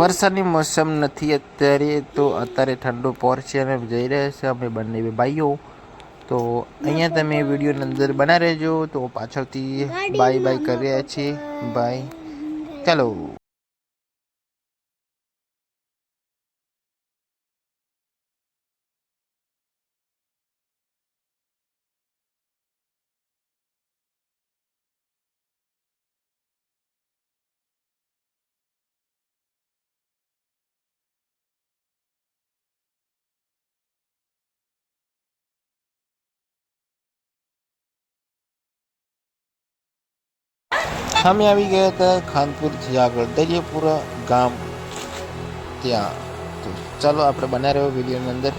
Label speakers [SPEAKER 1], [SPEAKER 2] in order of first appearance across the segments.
[SPEAKER 1] વરસાદની મોસમ નથી અત્યારે, તો અત્યારે ઠંડુ છે અને જઈ રહ્યા છે અમે બંને ભાઈઓ. તો અહીંયા તમે વિડીયોની અંદર બના રહેજો. તો પાછળથી બાય બાય કરી રહ્યા છીએ. બાય ચાલો. અમે આવી ગયા હતા ખાનપુરથી આગળ દરિયાપુરા ગામ ત્યાં તો ચાલો આપણે બના રહ્યો વિડીયોની અંદર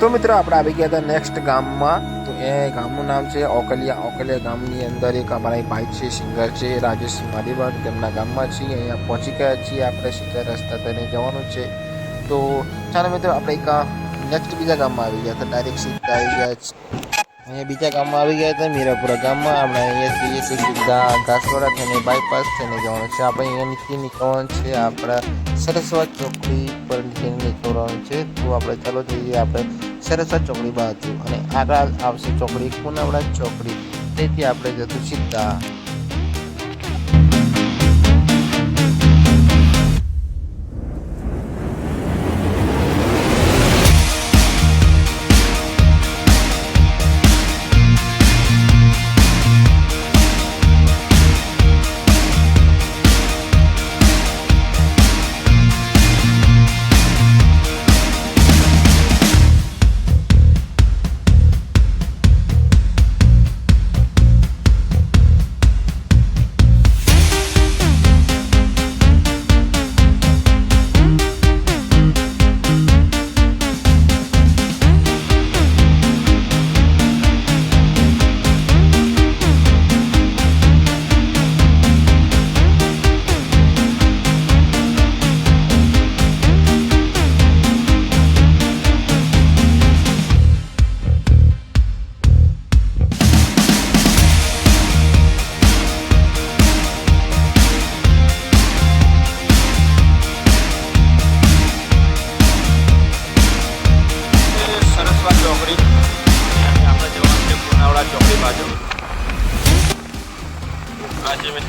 [SPEAKER 1] તો મિત્રો આપણે આવી ગયા હતા નેક્સ્ટ ગામમાં તો એ ગામનું નામ છે ઓકલિયા. ઓકલિયા ગામની અંદર એક અમારા ભાઈ છે, સિંગર છે, રાજેશ મારીવાડ તેમના ગામમાં છીએ, અહીંયા પહોંચી ગયા છીએ આપણે સીધા રસ્તા તેને જવાનું છે. તો ચાલો મિત્રો, આપણે એક નેક્સ્ટ બીજા ગામમાં આવી ગયા. હતા ડાયરેક્ટ સીધા આવી ગયા અહીંયા બીજા ગામમાં આવી ગયા હતા, મીરાપુરા ગામમાં. આપણે અહીંયા જઈએ છીએ સીધા ઘાસવાડા થઈને બાયપાસ થઈને જવાનું છે. આપણે અહીંયા નીચે નીકળવાનું છે, આપણા સરસ્વત ચોકડી પર નીકળવાનું છે. તો આપણે ચાલો જઈએ આપણે સરસ્વત ચોકડી બાજુ. અને આગળ આવશે ચોકડી કુનાવડા ચોકડી. તેથી આપણે જતું સીધા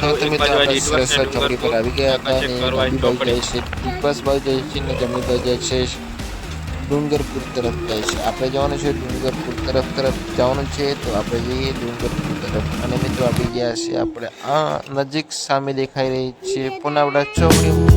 [SPEAKER 1] તો તમે ચોકડી પર આવી ગયા હતા અને ડાબી બાજુ જાય છે. દીપસ બાજુ જાય છે અને જમણી બાજુ જાય છે. ડુંગરપુર તરફ જાય છે. આપણે જવાનું છે ડુંગરપુર તરફ તરફ જવાનું છે તો આપણે જઈએ ડુંગરપુર તરફ. અને મિત્રો આવી ગયા છે આપણે આ નજીક સામે દેખાઈ રહી છે. પુનાવડા ચોકડી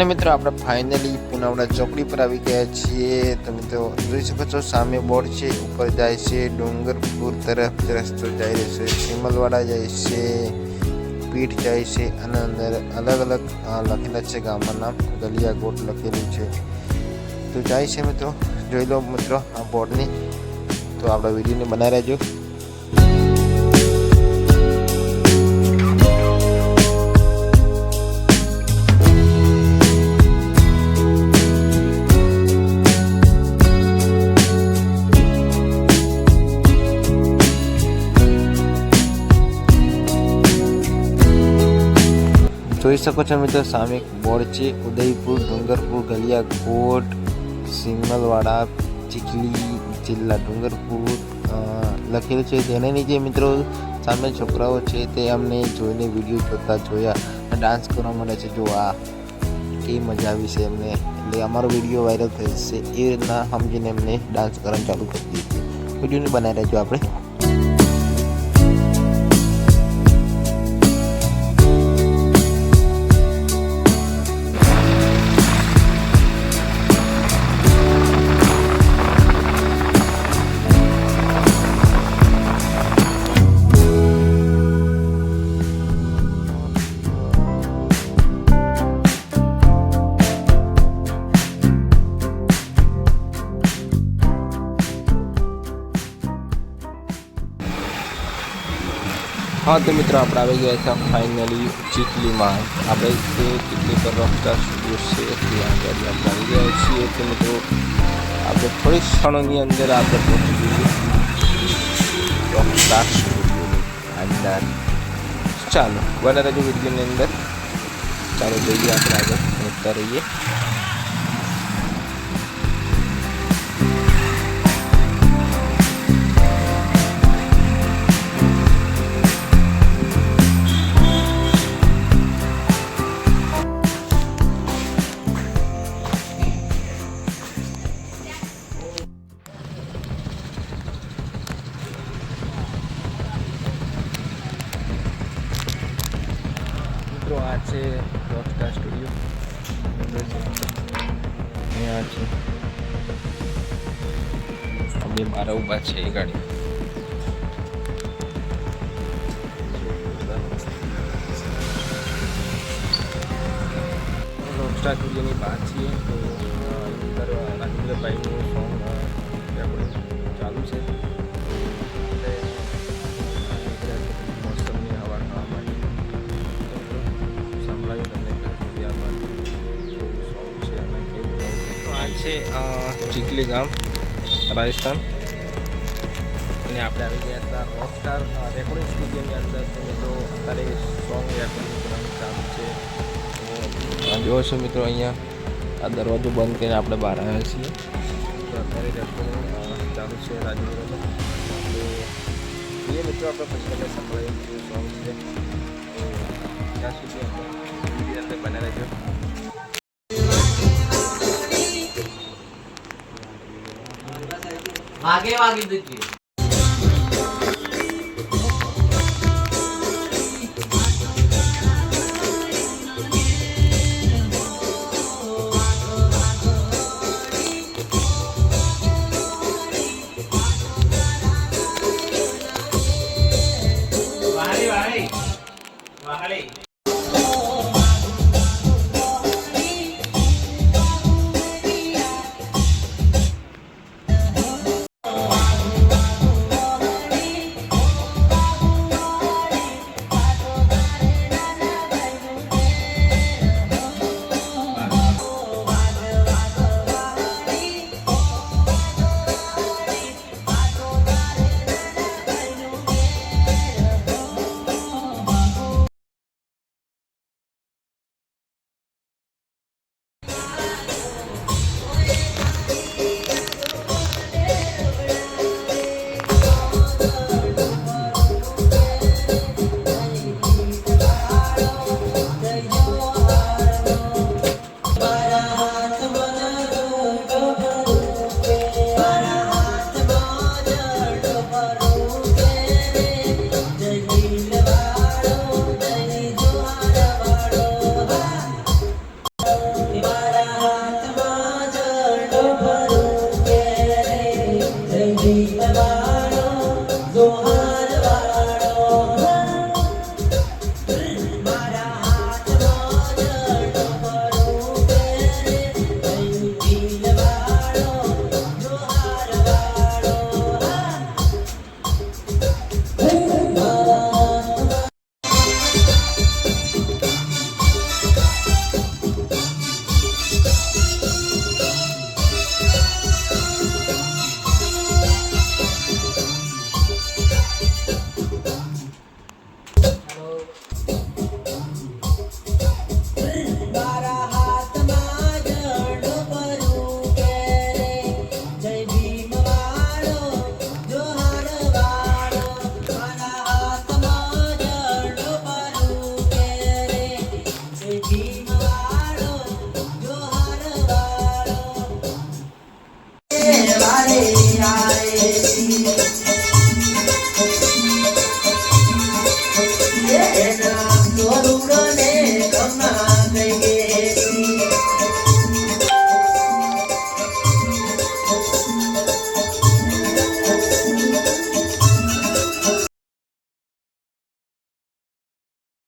[SPEAKER 1] અને મિત્રો, આપણે ફાઇનલી પુનાવડા ચોકડી પર આવી ગયા છીએ. તમે તો જોઈ શકો છો, સામે બોર્ડ છે, ઉપર જાય છે, ડુંગરપુર તરફ રસ્તો જાય છે, સિમલવાડા જાય છે, પીઠ જાય છે, અને અંદર અલગ અલગ લખેલા છે ગામના નામ ગલિયા લખેલું છે. તો જાય છે મિત્રો, જોઈ લો મિત્રો, આ બોર્ડની. તો આપણા વિડીયોને બનાવી રહેજો જોઈ શકો છો મિત્રો સામે એક બોર્ડ છે ઉદયપુર ડુંગરપુર ગલિયા કોટ સિંગલવાડા ચીખલી જિલ્લા ડુંગરપુર અ, લખેલું છે. તેને નીચે મિત્રો સામે છોકરાઓ છે તે અમને જોઈને વીડિયો જોતા જોયા અને ડાન્સ કરવા મળે છે. જો આ કેવી મજા આવી છે એમને. એટલે અમારો વીડિયો વાયરલ થશે. એ રીતના સમજીને એમને ડાન્સ કરવાનું ચાલુ કરી દીધું. વિડીયોને બનાવી રહેજો આપણે. હા, તો મિત્રો, આપણે આવી ગયા છે ફાઇનલી ચીખલીમાં. આપણે તે ચીખલી પર રોકસ્ટાર સ્ટુડિયો છે ત્યાં આગળ આપણે આવી ગયા છીએ. તો મિત્રો, આપણે થોડી ક્ષણોની અંદર આપણે પહોંચી જઈએ. રોકસ્ટાર સ્ટુડિયોની અંદર. ચાલો બને રહેજો વિડીયોની અંદર. ચાલો, જઈએ આપણે આગળ. નીકળતા મિત્રો આ છે રોકસ્ટાર સ્ટુડિયો અહીંયા છે. અમે મારા ઊભા છે એ ગાડી. રોકસ્ટાર સ્ટુડિયોની બહાર છીએ તો અંદર રાજેન્દ્રભાઈનું સોંગ ચાલુ છે. છે. તો ચીખલી ગામ રાજસ્થાન. અને આપણે આવી ગયા હતા રોકસ્ટાર રેકોર્ડિંગ સ્ટુડિયોની અંદર. તો મિત્રો અત્યારે સોંગ રેકોર્ડિંગ કરવાનું ચાલુ છે તો જોવો છો મિત્રો અહીંયા. આ દરવાજો બંધ કરીને આપણે બહાર આવ્યા છીએ. તો અત્યારે રેકોર્ડિંગ ચાલુ છે રાજેન્દ્રમાં તો એ મિત્રો આપણે પછી તમને સંભળાયું સોંગ છે. ત્યાં સુધી અંદર બને રહેજો.
[SPEAKER 2] વાગે વાગે દીધી 기도하